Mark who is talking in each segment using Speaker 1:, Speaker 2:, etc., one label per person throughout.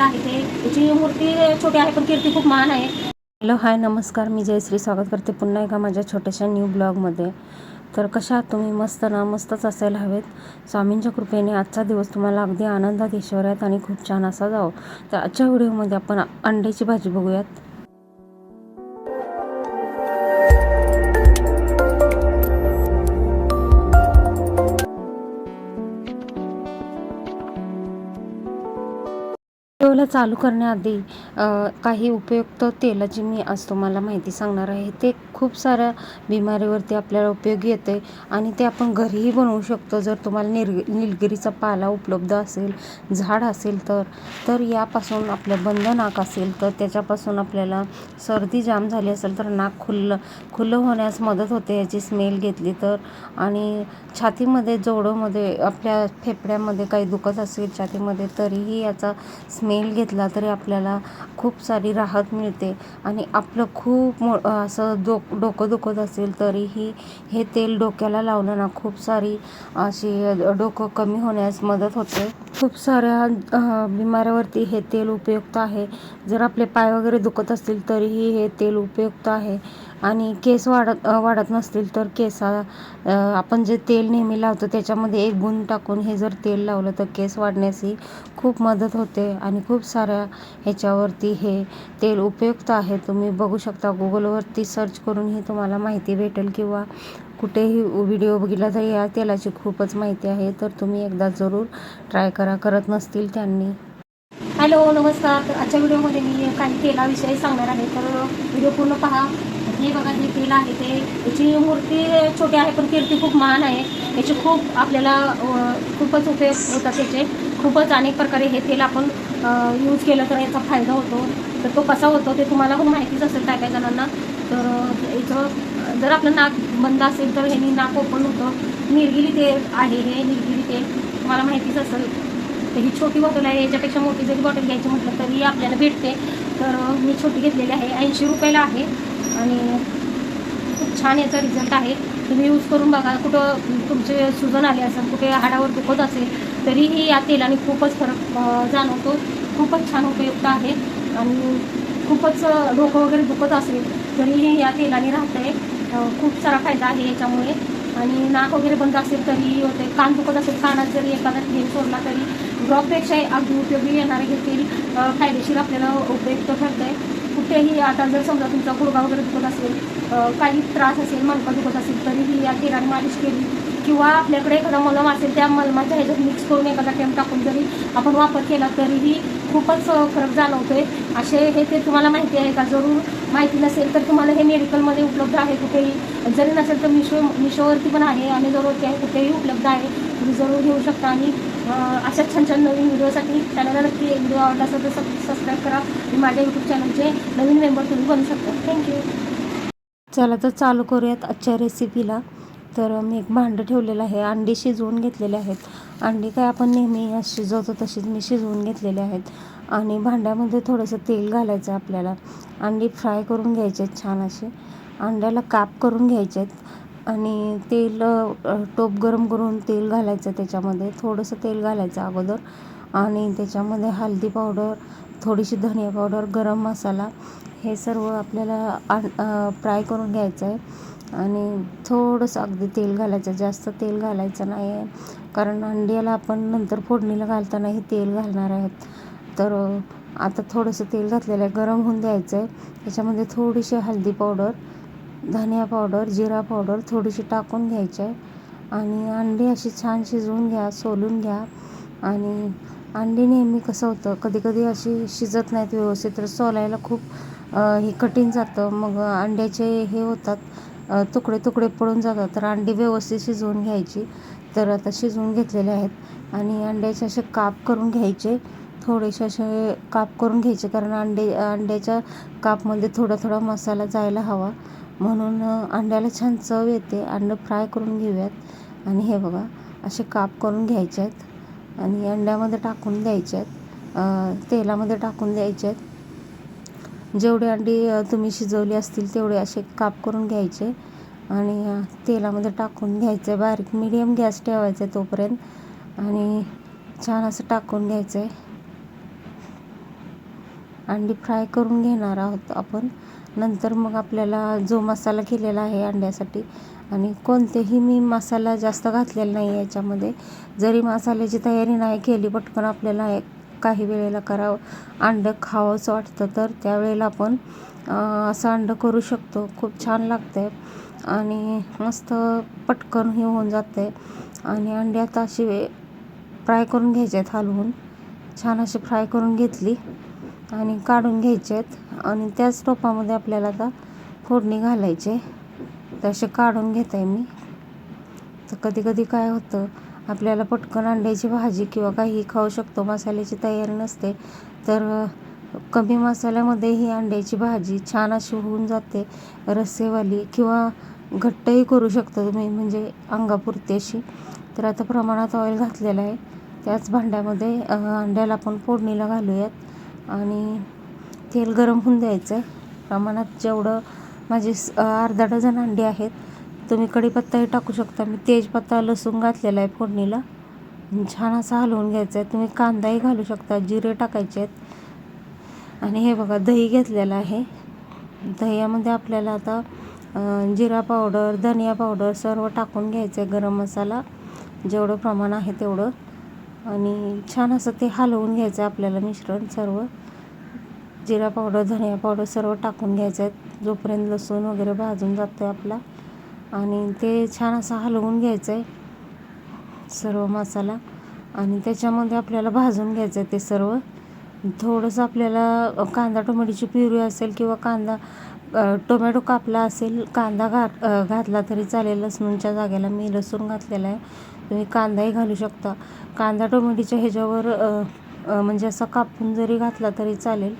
Speaker 1: केलेलं आहे ते. तिची मूर्ती छोटी आहे पण कीर्ती खूप महान आहे.
Speaker 2: हॅलो हाय नमस्कार. मी जयश्री स्वागत करते पुन्हा एका माझ्या छोट्याशा न्यू ब्लॉगमध्ये. तर कशा तुम्ही? मस्त ना? मस्तच असायला हवेत. स्वामींच्या कृपेने आजचा दिवस तुम्हाला अगदी आनंदात ऐश्वर्यात आणि खूप छान असा जावं. तर आजच्या व्हिडिओमध्ये आपण अंड्याची भाजी बघूयात. मला चालू करण्याआधी काही उपयुक्त तेलाची मी आज तुम्हाला माहिती सांगणार आहे. ते खूप साऱ्या बिमारीवरती आपल्याला उपयोगी येते आणि ते आपण घरीही बनवू शकतो. जर तुम्हाला निर निलगिरीचा पाला उपलब्ध असेल झाड असेल तर तर यापासून आपलं बंद नाक असेल तर त्याच्यापासून आपल्याला सर्दी जाम झाली असेल तर नाक खुल्लं खुलं होण्यास मदत होते याची स्मेल घेतली तर. आणि छातीमध्ये जोडोमध्ये आपल्या फेफड्यामध्ये काही दुखत असेल छातीमध्ये तरीही याचा स्मेल घेतला तरी आपल्याला खूप सारी राहत मिळते. आणि आपलं खूप मो असं दो डोकं दुखत असेल तरीही हे तेल डोक्याला लावलं ना खूप सारी अशी डोकं कमी होण्यास मदत होते. खूप साऱ्या बिमाऱ्यावरती हे तेल उपयुक्त आहे. जर आपले पाय वगैरे दुखत असतील तरीही हे तेल उपयुक्त आहे. आणि केस वाढत वाढत नसतील तर केसा आपण जे तेल नेहमी लावतो त्याच्यामध्ये एक गुण टाकून हे जर तेल लावलं तर केस वाढण्यासही खूप मदत होते आणि खूप साऱ्या ह्याच्यावरती हे तेल उपयुक्त आहे. तुम्ही बघू शकता गुगलवरती सर्च करूनही तुम्हाला माहिती भेटेल किंवा कुठेही व्हिडिओ बघितला तर या तेलाची खूपच माहिती आहे. तर तुम्ही एकदा जरूर ट्राय करा करत नसतील त्यांनी.
Speaker 1: हॅलो नमस्कार. आजच्या व्हिडिओमध्ये मी काही तेलाविषयी सांगणार आहे. तर व्हिडिओ पूर्ण पहा. हे बघा हे तेल आहे ते. याची मूर्ती छोटी आहे पण कीर्ती खूप महान आहे. याचे खूप आपल्याला खूपच उपयोग होतात त्याचे खूपच अनेक प्रकारे हे तेल आपण यूज केलं तर याचा फायदा होतो. तर तो कसा होतो ते तुम्हाला पण माहितीच असेल काय काय जणांना. तर याचं जर आपलं नाक बंद असेल तर ह्यानी नाक ओपन होतं. निरगिरी तेल आहे हे निरगिरी तेल. तुम्हाला माहितीच असेल. तर ही छोटी बॉटल आहे याच्यापेक्षा मोठी जरी बॉटल घ्यायची म्हटलं तरी आपल्याला भेटते. तर मी छोटी घेतलेली आहे ऐंशी रुपयाला आहे. आणि खूप छान याचा रिझल्ट आहे. तुम्ही यूज करून बघा कुठं तुमचे सुजन आले असेल कुठे हाडावर दुखत असेल तरीही या तेलाने खूपच फरक जाणवतो. खूपच छान उपयुक्त आहे. आणि खूपच डोकं वगैरे दुखत असेल तरीही या तेलाने राहत आहे खूप सारा फायदा आहे याच्यामुळे. आणि नाक वगैरे बंद असेल तरी होते कान दुखत असेल कानात जरी एखादा तेल सोडला तरी ड्रॉपपेक्षा अगदी उपयोगी येणारे घेतील फायदेशीर आपल्याला उपयुक्त ठरतं आहे कुठेही आता जर समजा तुमचा गुडगा वगैरे दुखत असेल काही त्रास असेल मलका दुखत असेल तरीही या तेलाने मालिश केली. किंवा आपल्याकडे एखादा मलम असेल त्या मलमाच्या ह्याच्यात मिक्स करून एखादा टेम टाकून जरी आपण वापर केला तरीही खूपच फरक फरक जाणवतोय. असे हे ते तुम्हाला माहिती आहे का? जरूर माहिती नसेल तर तुम्हाला हे मेडिकलमध्ये उपलब्ध आहे कुठेही. जरी नसेल तर मिशो मिशोवरती पण आहे अमेझॉनवरती आहे कुठेही उपलब्ध आहे तुम्ही जरूर घेऊ शकता. आणि अशा छान छान नवीन व्हिडिओसाठी चॅनलला नक्की व्हिडिओ आवडला असेल तर सबस्क्राईब करा आणि माझ्या यूट्यूब चॅनलचे नवीन मेंबर तुम्ही बनू शकता. थँक्यू
Speaker 2: चला तर चालू करूयात आजच्या रेसिपीला तर मी एक भांडं ठेवलेलं आहे. अंडी शिजवून घेतलेले आहेत. अंडी काय आपण नेहमी शिजवतो तशीच मी शिजवून घेतलेले आहेत. आणि भांड्यामध्ये थोडंसं तेल घालायचं आहे आपल्याला. अंडी फ्राय करून घ्यायचे आहेत छान असे. अंड्याला काप करून घ्यायचे आहेत. आणि तेल टोप गरम करून तेल घालायचं त्याच्यामध्ये. थोडंसं तेल घालायचं अगोदर. आणि त्याच्यामध्ये हळदी पावडर थोडीशी धनिया पावडर गरम मसाला हे सर्व आपल्याला आण फ्राय करून घ्यायचं आहे आणि थोडंसं अगदी तेल घालायचं. जास्त तेल घालायचं नाही आहे कारण अंड्याला आपण नंतर फोडणीला घालताना हे तेल घालणार आहेत. तर आता थोडंसं तेल घातलेलं आहे. गरम होऊन द्यायचं आहे त्याच्यामध्ये थोडीशी हळदी पावडर धनिया पावडर जिरा पावडर थोडीशी टाकून घ्यायची आहे. आणि अंडी अशी छान शिजवून घ्या सोलून घ्या. आणि अंडी नेहमी कसं होतं कधी कधी अशी शिजत नाहीत व्यवस्थित तर सोलायला खूप हे कठीण जातं. मग अंड्याचे हे होतात तुकडे तुकडे पडून जातात. तर अंडी व्यवस्थित शिजवून घ्यायची. तर आता शिजवून घेतलेले आहेत. आणि अंड्याचे असे काप करून घ्यायचे. थोडेसे असे काप करून घ्यायचे कारण अंडे अंड्याच्या कापमध्ये थोडा थोडा मसाला जायला हवा. म्हणून अंड्याला छान चव येते. अंडं फ्राय करून घेऊयात. आणि हे बघा असे काप करून घ्यायचे आहेत आणि अंड्यामध्ये टाकून द्यायचे आहेत तेलामध्ये टाकून द्यायचे आहेत जेवढे अंडी तुम्ही शिजवली असतील तेवढे असे काप करून घ्यायचे. आणि तेलामध्ये टाकून घ्यायचे. बारीक मिडियम गॅस ठेवायचा आहे तोपर्यंत. आणि छान असं टाकून घ्यायचं. आहे अंडी फ्राय करून घेणार आहोत आपण. नंतर मग आपल्याला जो मसाला केलेला आहे अंड्यासाठी आणि कोणतेही मी मसाला जास्त घातलेला नाही याच्यामध्ये. जरी मसाल्याची तयारी नाही केली पटकन आपल्याला काही वेळेला करावं अंडं खावंसं वाटतं तर त्यावेळेला आपण असं अंडं करू शकतो. खूप छान लागतं आहे आणि मस्त पटकन हे होऊन जातं आहे आणि अंडी आता अशी फ्राय करून घ्यायचे आहेत हलवून. छान अशी फ्राय करून घेतली. आणि काढून घ्यायचे आहेत आणि त्याच टोपामध्ये आपल्याला आता फोडणी घालायचे तसे काढून घेत आहे मी. तर कधी कधी काय होतं आपल्याला पटकन अंड्याची भाजी किंवा काही खाऊ शकतो मसाल्याची तयारी नसते. तर कमी मसाल्यामध्ये ही अंड्याची भाजी छान अशी होऊन जाते. रस्सेवाली किंवा घट्टही करू शकता तुम्ही म्हणजे अंगापुरती अशी. तर आता प्रमाणात ऑइल घातलेलं आहे. त्याच भांड्यामध्ये अंड्याला आपण फोडणीला घालूयात. आणि तेल गरम होऊन द्यायचं. आहे प्रमाणात जेवढं माझी अर्धा डझन अंडी आहेत तुम्ही कढीपत्ताही टाकू शकता. मी तेजपत्ता लसूण घातलेला आहे फोडणीला. छान असा हलवून घ्यायचा आहे. तुम्ही कांदाही घालू शकता जिरे टाकायचे आहेत. आणि हे बघा दही घेतलेलं आहे. दह्यामध्ये आपल्याला आता जिरा पावडर धनिया पावडर सर्व टाकून घ्यायचं आहे. गरम मसाला जेवढं प्रमाण आहे तेवढं. आणि छान असं ते हलवून घ्यायचं आहे आपल्याला मिश्रण सर्व. जिरा पावडर धनिया पावडर सर्व टाकून घ्यायचं आहे. जोपर्यंत लसूण वगैरे भाजून जातो आहे आपला. आणि ते छान असं हलवून घ्यायचं आहे. सर्व मसाला. आणि त्याच्यामध्ये आपल्याला भाजून घ्यायचं आहे ते सर्व. थोडंसं आपल्याला कांदा टोमॅटोची प्युरी असेल किंवा कांदा टोमॅटो कापला असेल कांदा घात घातला तरी चालेल. लसूणच्या जागेला मी लसूण घातलेला आहे. तुम्ही कांदाही घालू शकता. कांदा टोमॅटोच्या ह्याच्यावर म्हणजे असा कापून जरी घातला तरी चालेल.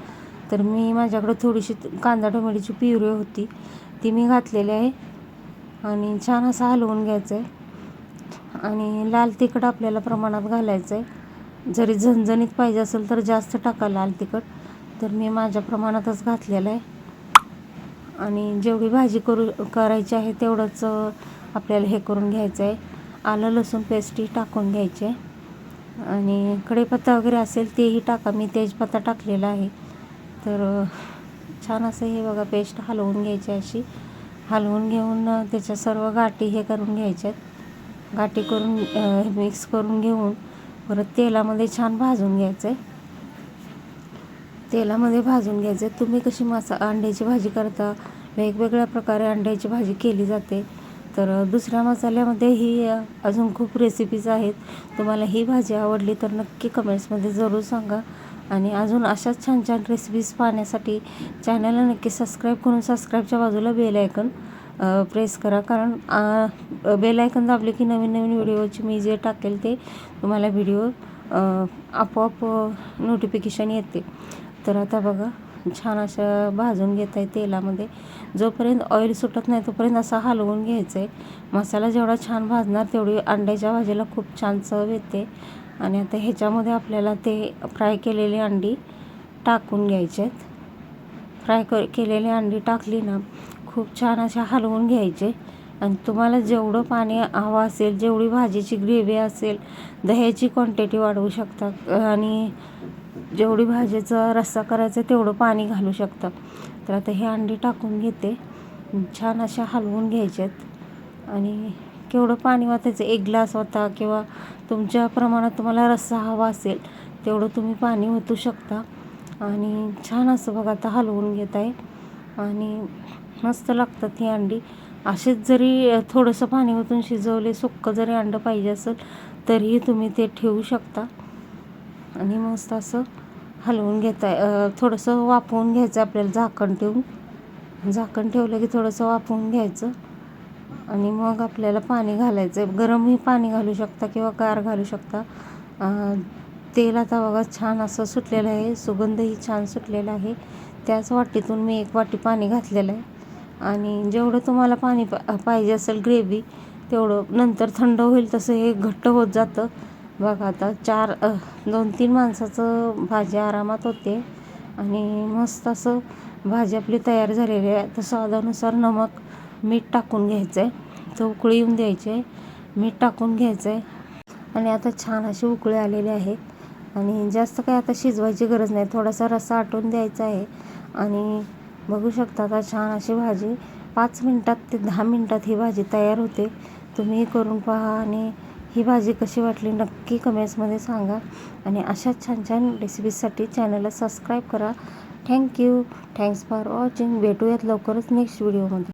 Speaker 2: तर मी माझ्याकडे थोडीशी कांदा टोमॅटोची प्युरी होती. ती मी घातलेली आहे. आणि छान असं हलवून घ्यायचं आहे आणि लाल तिखट आपल्याला प्रमाणात घालायचं आहे जरी झणझणीत पाहिजे असेल तर जास्त टाका लाल तिखट. तर मी माझ्या प्रमाणातच घातलेलं आहे. आणि जेवढी भाजी करू करायची आहे तेवढंच आपल्याला हे करून घ्यायचं आहे आलं लसूण पेस्टही टाकून घ्यायची. आहे आणि कढीपत्ता वगैरे असेल तेही टाका. मी तेजपत्ता टाकलेला आहे. तर छान असं हे बघा पेस्ट हलवून घ्यायची अशी. हलवून घेऊन त्याच्या सर्व गाठी हे करून घ्यायच्यात. गाठी करून मिक्स करून घेऊन परत तेलामध्ये छान भाजून घ्यायचं आहे तेलामध्ये भाजून घ्यायचं आहे तुम्ही कशी मासा अंड्याची भाजी करता वेगवेगळ्या प्रकारे अंड्याची भाजी केली जाते. तर दुसऱ्या मसाल्यामध्ये ही अजून खूप रेसिपीज आहेत. तुम्हाला ही भाजी आवडली तर नक्की कमेंट्समध्ये जरूर सांगा. आणि अजून अशाच छान छान रेसिपीज पाहण्यासाठी चॅनलला नक्की सबस्क्राईब करून सबस्क्राईबच्या बाजूला बेल आयकन प्रेस करा. कारण बेल आयकन दाबले की नवीन नवीन व्हिडिओची मी जे टाकेल ते तुम्हाला व्हिडिओ आपोआप नोटिफिकेशन येते. तर आता बघा छान अशा भाजून घेत आहे तेलामध्ये. जोपर्यंत ऑइल सुटत नाही तोपर्यंत असा हलवून घ्यायचं आहे मसाला जेवढा छान भाजणार तेवढी अंड्याच्या भाजीला खूप छान चव येते. आणि आता ह्याच्यामध्ये आपल्याला ते फ्राय केलेली अंडी टाकून घ्यायचे आहेत. फ्राय क केलेली अंडी टाकली ना खूप छान अशा हलवून घ्यायचे. आणि तुम्हाला जेवढं पाणी हवं असेल जेवढी भाजीची ग्रेव्ही असेल दह्याची क्वांटिटी वाढवू शकता. आणि जेवढी भाजीचा रस्सा करायचा तेवढं पाणी घालू शकता तर आता हे अंडी टाकून घेते. छान अशा हलवून घ्यायच्यात. आणि केवढं पाणी वाचायचं? एक ग्लास होता किंवा तुमच्या प्रमाणात तुम्हाला रस्सा हवा असेल तेवढं तुम्ही पाणी ओतू शकता. आणि छान असं बघा आता हलवून घेत आहे. आणि मस्त लागतात ही अंडी. असेच जरी थोडंसं पाणी ओतून शिजवले सुक्कं जरी अंडं पाहिजे असेल तरीही तुम्ही ते ठेवू शकता. आणि मस्त असं हलवून घेता थोडंसं वाफवून घ्यायचं आपल्याला झाकण ठेवून. झाकण ठेवलं की थोडंसं वाफवून घ्यायचं. आणि मग आपल्याला पाणी घालायचं आहे गरमही पाणी घालू शकता किंवा गार घालू शकता. तेल आता बघा छान असं सुटलेलं आहे. सुगंधही छान सुटलेला आहे. त्याच वाटीतून मी एक वाटी पाणी घातलेलं आहे. आणि जेवढं तुम्हाला पाणी पा पाहिजे असेल ग्रेव्ही तेवढं नंतर थंड होईल तसं हे घट्ट होत जातं. बघा आता चार दोन तीन माणसाचं भाजी आरामात होते. आणि मस्त असं भाजी आपली तयार झालेली आहे. तर स्वादानुसार नमक मीठ टाकून घ्यायचं आहे तर उकळी येऊन द्यायची आहे. मीठ टाकून घ्यायचं आहे आणि आता छान अशी उकळी आलेली आहे. आणि जास्त काय आता शिजवायची गरज नाही. थोडासा रस्सा आटून द्यायचा आहे. आणि बघू शकता आता छान अशी भाजी पाच मिनटात ते दहा मिनटात ही भाजी तयार होते. तुम्ही करून पहा आणि ही भाजी कशी वाटली नक्की कमेंट्समध्ये सांगा. आणि अशाच छान छान रेसिपीजसाठी चॅनलला सबस्क्राईब करा. थँक्यू थँक्स फॉर वॉचिंग भेटूयात लवकरच नेक्स्ट व्हिडिओमध्ये